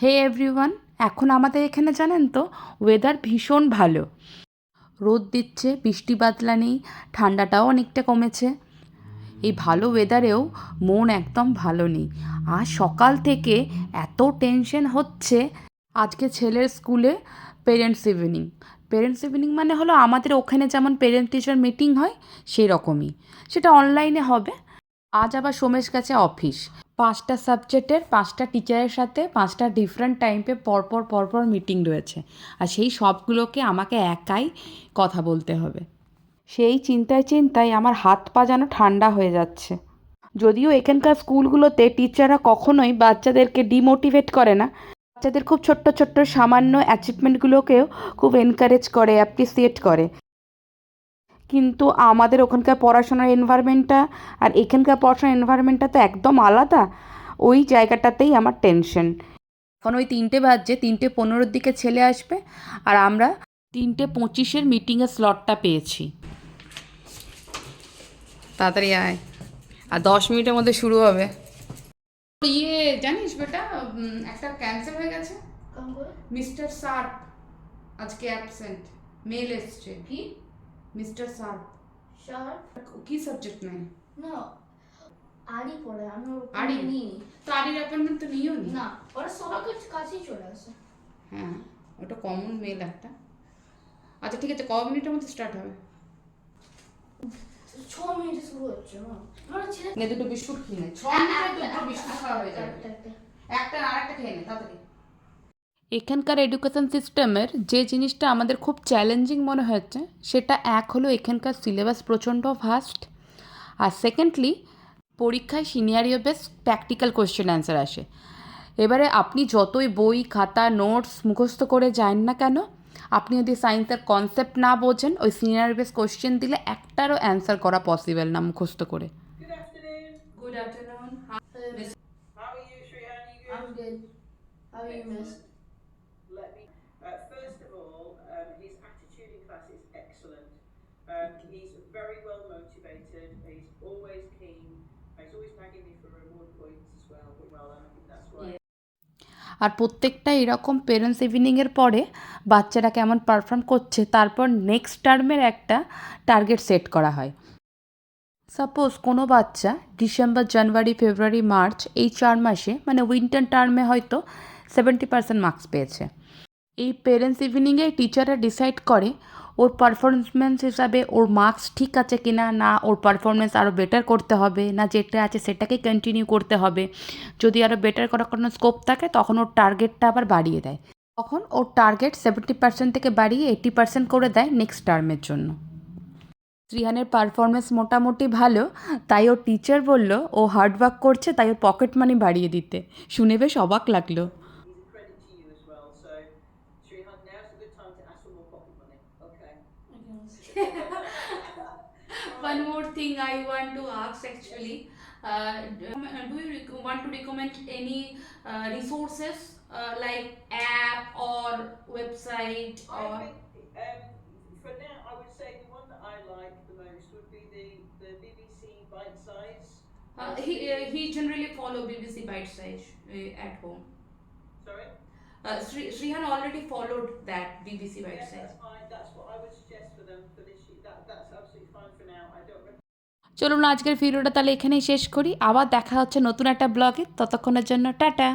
হে everyone, এখন আমাদের এখানে জানেন তো ওয়েদার ভীষণ ভালো। রোদ দিচ্ছে, বৃষ্টি বাদলা নেই, ঠান্ডাটাও অনেকটা কমেছে। এই ভালো ওয়েদারেও মন একদম ভালো নেই। আর সকাল থেকে এত টেনশন হচ্ছে, আজকে ছেলের স্কুলে পেরেন্টস ইভিনিং পেরেন্টস ইভিনিং মানে হলো আমাদের ওখানে যেমন পেরেন্ট টিচার মিটিং হয় সেই রকমই সেটা অনলাইনে হবে। আজ আবার সোমেশ গেছে অফিস পাঁচটা সাবজেক্টের পাঁচটা টিচারের সাথে পাঁচটা ডিফারেন্ট টাইমে পরপর পরপর মিটিং রয়েছে। আর সেই সবগুলোকে আমাকে একাই কথা বলতে হবে। সেই চিন্তায় চিন্তায় আমার হাত পা যেন ঠান্ডা হয়ে যাচ্ছে। যদিও এখানকার স্কুলগুলোতে টিচাররা কখনোই বাচ্চাদেরকে ডিমোটিভেট করে না। বাচ্চাদের খুব ছোট্ট ছোট্ট, সামান্য অ্যাচিভমেন্টগুলোকেও খুব এনকারেজ করে অ্যাপ্রিসিয়েট করে। কিন্তু আমাদের ওখানকার পড়াশোনার এনভায়রনমেন্টটা আর এখানকার পড়াশোনার এনভায়রনমেন্টটা তো একদম আলাদা। ওই জায়গাটাতেই আমার টেনশন এখন ওই তিনটে বাজছে তিনটে পনেরোর দিকে ছেলে আসবে আর আমরা তিনটে পঁচিশের মিটিংয়ের স্লটটা পেয়েছি। তাড়াতাড়ি আয়। আর দশ মিনিটের মধ্যে শুরু হবে। ইয়ে জানিস বেটা একটা ক্যান্সেল হয়ে গেছে। মিস্টার সার্প আজকে অ্যাবসেন্ট মেল এসছে। কি? মিস্টার সার্প শার্ট কি সাবজেক্ট নেই না আরই পড়ে আমি আরই? নিই তো আরির অ্যাপয়েন্টমেন্ট তো নিও নি? না ওরা সবার কাছে কাছেই চলে আসে। হ্যাঁ ওটা কমন মেল একটা। আচ্ছা ঠিক আছে ক মিনিটের মধ্যে স্টার্ট হবে? ছ মিনিটে শুরু হচ্ছে না দুটো বিস্কুট খেয়ে নে ছ মিনিটে দুটো বিস্কুট খাওয়া হয়ে যাবে। একটা আর একটা খেয়ে নে তাড়াতাড়ি। এখানকার এডুকেশন সিস্টেমের যে জিনিসটা আমাদের খুব চ্যালেঞ্জিং মনে হচ্ছে সেটা এক হলো এখানকার সিলেবাস প্রচণ্ড ফাস্ট আর সেকেন্ডলি পরীক্ষায় সিনিয়রিও বেস প্র্যাকটিক্যাল কোয়েশ্চেন অ্যান্সার আসে এবারে আপনি যতই বই খাতা নোটস মুখস্থ করে যান না কেন আপনি যদি সায়েন্সের কনসেপ্ট না বোঝেন ওই সিনিয়র বেস কোয়েশ্চেন দিলে একটারও অ্যান্সার করা পসিবল না মুখস্থ করে Good afternoon. How are you, Shreyan? I'm good. How are you, miss? Let me. Uh, first of all, um, his attitude in class is excellent. Um, he's very well motivated. He's always keen. He's always nagging me for reward points as well. Well, and I think that's why. Yeah. আর প্রত্যেকটা এরকম parents ইভিনিংয়ের পরে বাচ্চারা কেমন perform করছে তারপর next টার্মের একটা target set করা হয় সাপোজ কোনো বাচ্চা ডিসেম্বর জানুয়ারি ফেব্রুয়ারি মার্চ এই চার মাসে মানে উইন্টার টার্মে হয়তো সেভেন্টি পার্সেন্ট মার্কস পেয়েছে। এই পেরেন্টস ইভিনিংয়ে টিচাররা ডিসাইড করে, ওর পারফরমেন্স হিসাবে ওর মার্কস ঠিক আছে কিনা, না না ওর পারফরমেন্স আরও বেটার করতে হবে, না যেটা আছে সেটাকে কন্টিনিউ করতে হবে। যদি আরও বেটার করার কোনো স্কোপ থাকে, তখন ওর টার্গেটটা আবার বাড়িয়ে দেয়। তখন ওর টার্গেট সেভেন্টি পার্সেন্ট থেকে বাড়িয়ে এইটি পার্সেন্ট করে দেয় নেক্সট টার্মের জন্য। শ্রিহানের পারফরমেন্স মোটামুটি ভালো, তাই ওর টিচার বলল, ও হার্ড ওয়ার্ক করছে, তাই ওর পকেট মানি বাড়িয়ে দিতে। শুনে বেশ অবাক লাগল। One more thing I want to ask actually. Uh, do you rec- want to recommend any uh, resources uh, like app or website I think um, for now, I would say the one that I like the most would be the, the BBC Bite Size. uh, he uh, he generally follow BBC Bite Size uh, at home. Sorry? Uh, Sri, Srihan already followed that BBC Bite Yeah, Size. that's fine. That's what I would suggest for them for this year. That, that's absolutely fine চলুন আজকের ভিডিওটা তাহলে এখানেই শেষ করি। আবার দেখা হচ্ছে নতুন একটা ব্লগে। ততক্ষণের জন্য টাটা।